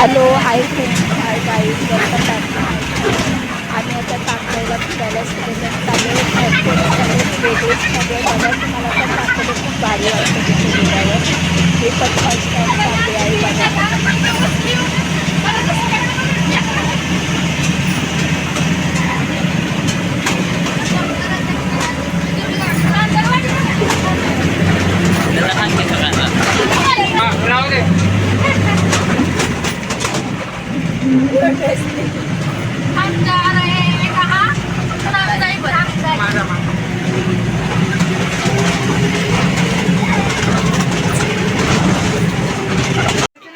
Hello hi friends hi guys welcome back to my आम्ही आता तांबड्याला फिरायला सगळेजण चाललो सगळे लेडीजमध्ये तुम्हाला पण तांबडे खूप भारी वाटतं तिथे गेल्यावर पण फर्स्ट टाईम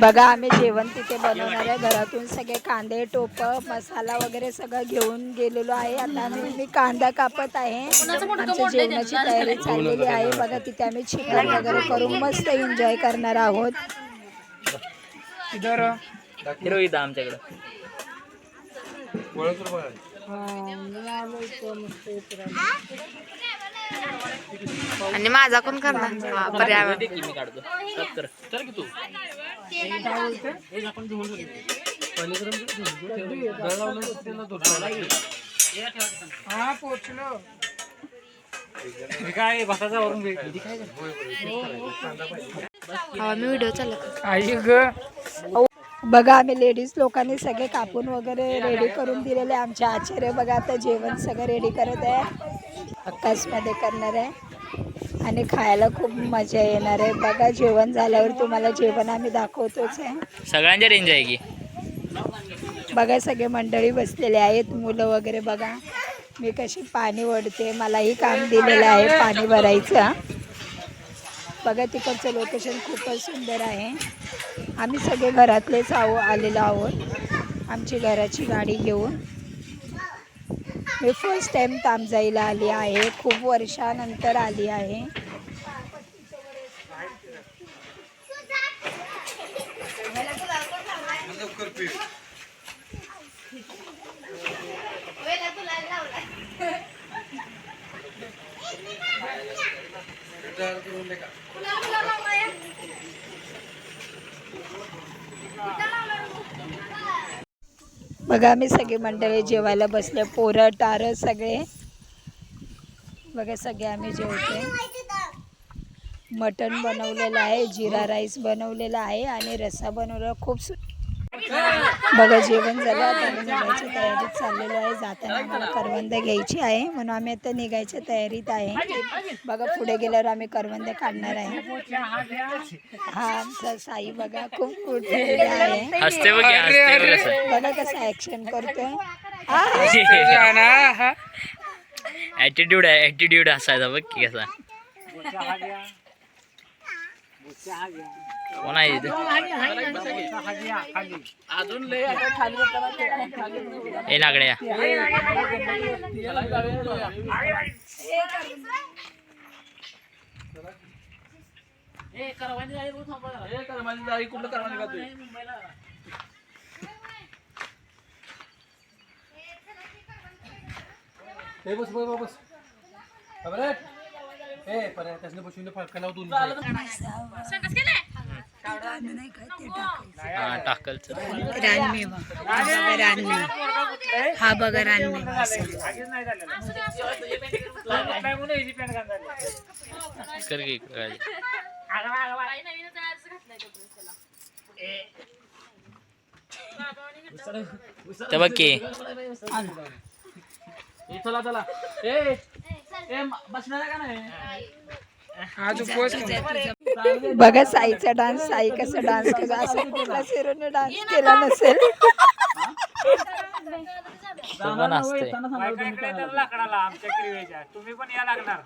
बघा आम्ही जेवण तिथे बनवणार आहे. घरातून सगळे कांदे टोप मसाला वगैरे सगळं घेऊन गेलेलो आहे. आता आम्ही मी कांदा कापत आहे. आमच्या जेवणाची तयारी चाललेली आहे. बघा तिथे आम्ही चिकन वगैरे करून मस्त एन्जॉय करणार आहोत. आमच्याकडं. आणि माझा कोण करणार? हा, पर्यावरण मी काढतो. साफ कर. कर की तू. काय भाताचा वरून हा मी व्हिडिओ चालत बघा आम्ही लेडीज लोकांनी सगळे कापून वगैरे रेडी करून दिलेले आमचे आचार्य बघा आता जेवण सगळं रेडी करत आहे. अक्कासमध्ये करणार आहे. आणि खायला खूप मजा येणार आहे. बघा जेवण झाल्यावर तुम्हाला जेवण आम्ही दाखवतोच आहे. सगळ्यांच्या रेंज आहे की? बघा सगळे मंडळी बसलेले आहेत. मुलं वगैरे बघा. मी कशी पाणी ओढते मलाही काम दिलेलं आहे पाणी भरायचं. बघा तिकडचं लोकेशन खूपच सुंदर आहे. आम्ही सगळे घरातलेच आहो आलेलो आहोत. आमची घराची गाडी घेऊन. मी फर्स्ट टाईम तामजाईला आली आहे. खूप वर्षानंतर आली आहे. बघा आम्ही सगळे मंडळी जेवायला बसले. पोरं टारं सगळे. बघा सगळे आम्ही जेवतोय. मटण बनवलेलं आहे जिरा राईस बनवलेला आहे आणि रस्सा बनवलेला खूप सु बघा जेवण झालं. आता आम्ही निघायच्या तयारीत चाललेलो आहे. जाताना आम्हाला करवंद घ्यायची आहे. म्हणून आम्ही आता निघायच्या तयारीत आहे. बघा पुढे गेल्यावर आम्ही करवंद काढणार आहे. हा आमचा साई बघा खूप कुठे आहे. हसते बघ की, हसते बघ कसं ऍक्शन करतोय. हा, ऍटिट्यूड आहे ऍटिट्यूड असायचा बघ की कसा. कोण आहे नागड्या. बस बस बस. बस ए पर्याय त्यासने बसून फळका लावून हा टाकलच. रानमेवा. हा बघा रानमेवा. हा बघा रानमेवा कर की इकडं काय. ते बघ की. चला चला ए ए बसणार का नाही? बघा साईचा डान्स साई कसं डान्स करतो. असं कुठला सिरोने डान्स केला नसेल? तुम्ही पण या लागणार.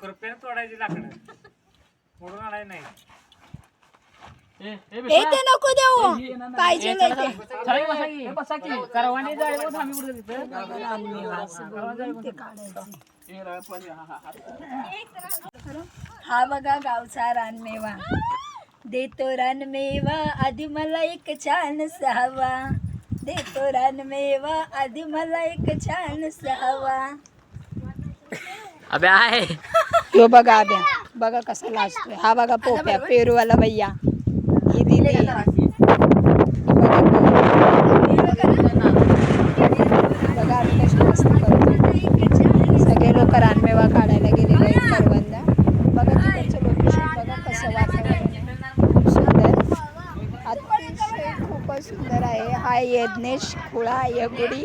कृपया तोडायची लाकडं. मोडून आणाय नाही. ए ते नको देऊ पाहिजे ते. ते हा बघा गावचा रानमेवा देतो रानमेवा आधी मला एक छान सहावा देतो रानमेवा आधी मला एक छान सहावा अबे आहे यो बघा आब्या बघा कसा लाजतोय हा बघा पोप्या पेरूवाला भैया सगळे लोक रानमेवा काढायला गेलेले आहेत करवंदा बघा तिकडचं लोकेशन बघा कसं वातावरण. खूप सुंदर. अतिशय खूपच सुंदर आहे. हा यज्ञेश खुळा यगुडी.